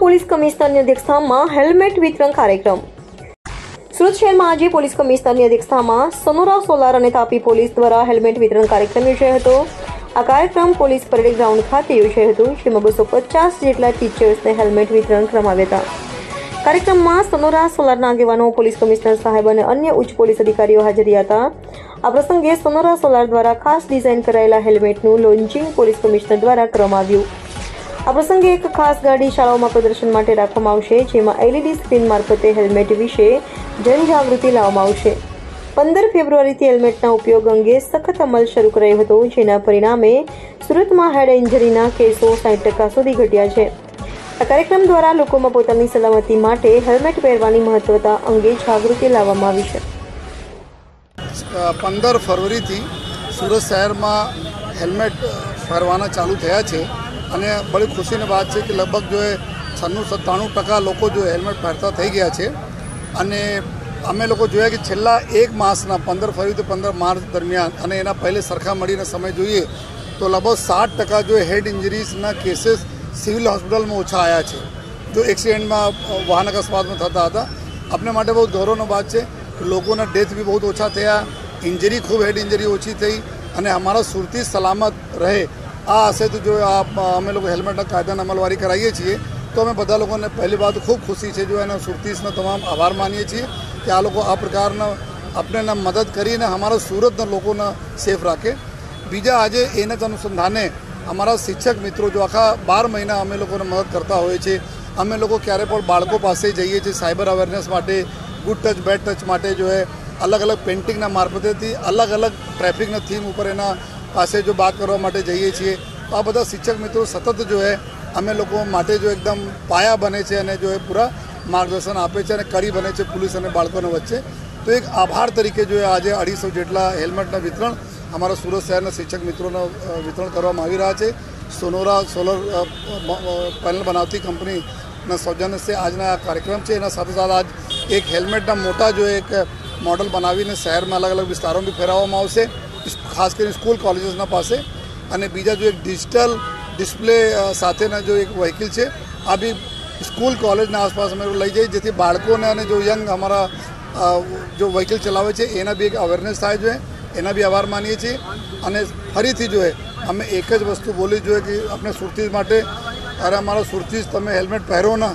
Police કમિશનરની અધ્યક્ષતામાં helmet વિતરણ કાર્યક્રમ. સુરત શહેરમાં આજે પોલીસ કમિશનરની અધ્યક્ષતામાં સોનોરા સોલાર અને તાપી પોલીસ દ્વારા હેલ્મેટ વિતરણ કાર્યક્રમ યોજાયો હતો. આ કાર્યક્રમ પોલીસ પરેડ ગ્રાઉન્ડ ખાતે યોજાયો હતો, જેમાં બસો પચાસ જેટલા ટીચર્સને હેલ્મેટ વિતરણ કરવામાં હતા. કાર્યક્રમમાં સનોરા સોલારના આગેવાનો, પોલીસ કમિશનર સાહેબ અને અન્ય ઉચ્ચ પોલીસ અધિકારીઓ હાજર હતા. આ પ્રસંગે સોનોરા સોલાર દ્વારા ખાસ ડિઝાઇન કરાયેલા હેલ્મેટનું લોન્ચિંગ પોલીસ કમિશનર દ્વારા કરવામાં આવ્યું. આ પ્રસંગે એક ખાસ ગાડી શાળાઓમાં પ્રદર્શન માટે રાખવામાં આવશે, જેમાં એલઈડી સ્ક્રીન મારફતે હેલ્મેટ વિશે જનજાગૃતિ લાવવામાં આવશે. પંદર ફેબ્રુઆરીથી હેલ્મેટના ઉપયોગ અંગે સખત અમલ શરૂ કરાયો હતો, જેના પરિણામે સુરતમાં હેડ ઇન્જરીના કેસો સાઠ ટકા સુધી ઘટ્યા છે. આ કાર્યક્રમ દ્વારા લોકોમાં પોતાની સલામતી માટે હેલ્મેટ પહેરવાની મહત્વતા અંગે જાગૃતિ લાવવામાં આવી છે. પંદર ફરવરીથી સુરત શહેરમાં હેલ્મેટ પહેરવાના ચાલુ થયા છે. અને બડી ખુશીની વાત છે કે લગભગ જો એ છન્નું સત્તાણું ટકા લોકો જો હેલ્મેટ પહેરતા થઈ ગયા છે. અને અમે લોકો જોયા કે છેલ્લા એક માસના પંદર ફરવરીથી પંદર માર્ચ દરમિયાન અને એના પહેલે સરખા મળીને સમય જોઈએ તો લગભગ સાત ટકા જો હેડ ઇન્જરીઝના કેસીસ સિવિલ હોસ્પિટલમાં ઓછા આવ્યા છે. જો એક્સિડન્ટમાં વાહન અકસ્માતમાં થતા હતા. આપણે માટે બહુ ગૌરવનો વાત છે કે લોકોના ડેથ બી બહુ ઓછા થયા, ઇન્જરી ખૂબ હેડ ઇન્જરી ઓછી થઈ અને અમારા સુરતી સલામત રહે આ આશયથી જો આ અમે લોકો હેલ્મેટના કાયદાની અમલવારી કરાવીએ છીએ, તો અમે બધા લોકોને પહેલી વાત ખૂબ ખુશી છે. જો એના સુરતીસનો તમામ આભાર માનીએ છીએ કે આ લોકો આ પ્રકારના આપણને મદદ કરીને અમારા સુરતના લોકોને સેફ રાખે. બીજા આજે એના જ અનુસંધાને અમારા શિક્ષક મિત્રો જો આખા બાર મહિના અમે લોકોને મદદ કરતા હોઈએ છીએ અમે લોકો ક્યારે પણ બાળકો પાસે જઈએ છીએ સાયબર અવેરનેસ માટે, ગુડ ટચ, બેડ ટચ માટે, જો એ અલગ અલગ પેઇન્ટિંગના મારફતેથી અલગ અલગ ટ્રાફિકના થીમ ઉપર એના પાસે જો વાત કરવા માટે જઈએ છીએ, તો આ બધા શિક્ષક મિત્રો સતત જો એ અમે લોકો માટે જો એકદમ પાયા બને છે અને જો એ પૂરા માર્ગદર્શન આપે છે અને કડી બને છે પોલીસ અને બાળકોને વચ્ચે. તો એક આભાર તરીકે જો આજે અઢીસો જેટલા હેલ્મેટના વિતરણ અમારા સુરત શહેરના શિક્ષક મિત્રોનો વિતરણ કરવામાં આવી રહ્યા છે. સોનોરા સોલર પેનલ બનાવતી કંપનીના સૌજન્યથી આજના કાર્યક્રમ છે. એના સાથે સાથે આજ એક હેલ્મેટના મોટા જો એક મોડલ બનાવીને શહેરમાં અલગ અલગ વિસ્તારોમાં ફેરવવામાં આવશે. ખાસ કરીને સ્કૂલ કોલેજીસના પાસે. અને બીજા જો એક ડિજિટલ ડિસ્પ્લે સાથેના જો એક વ્હીકલ છે, આ બી સ્કૂલ કોલેજના આસપાસ અમે લઈ જઈએ, જેથી બાળકોને અને જો યંગ અમારા જો વ્હીકલ ચલાવે છે, એના બી એક અવેરનેસ થાય જોઈએ, એના બી આભાર માનીએ છીએ. અને ફરીથી જોઈએ અમે એક જ વસ્તુ બોલી જોઈએ કે આપણે સુરતીજ માટે, અરે અમારા સુરતીજ તમે હેલ્મેટ પહેરો ના.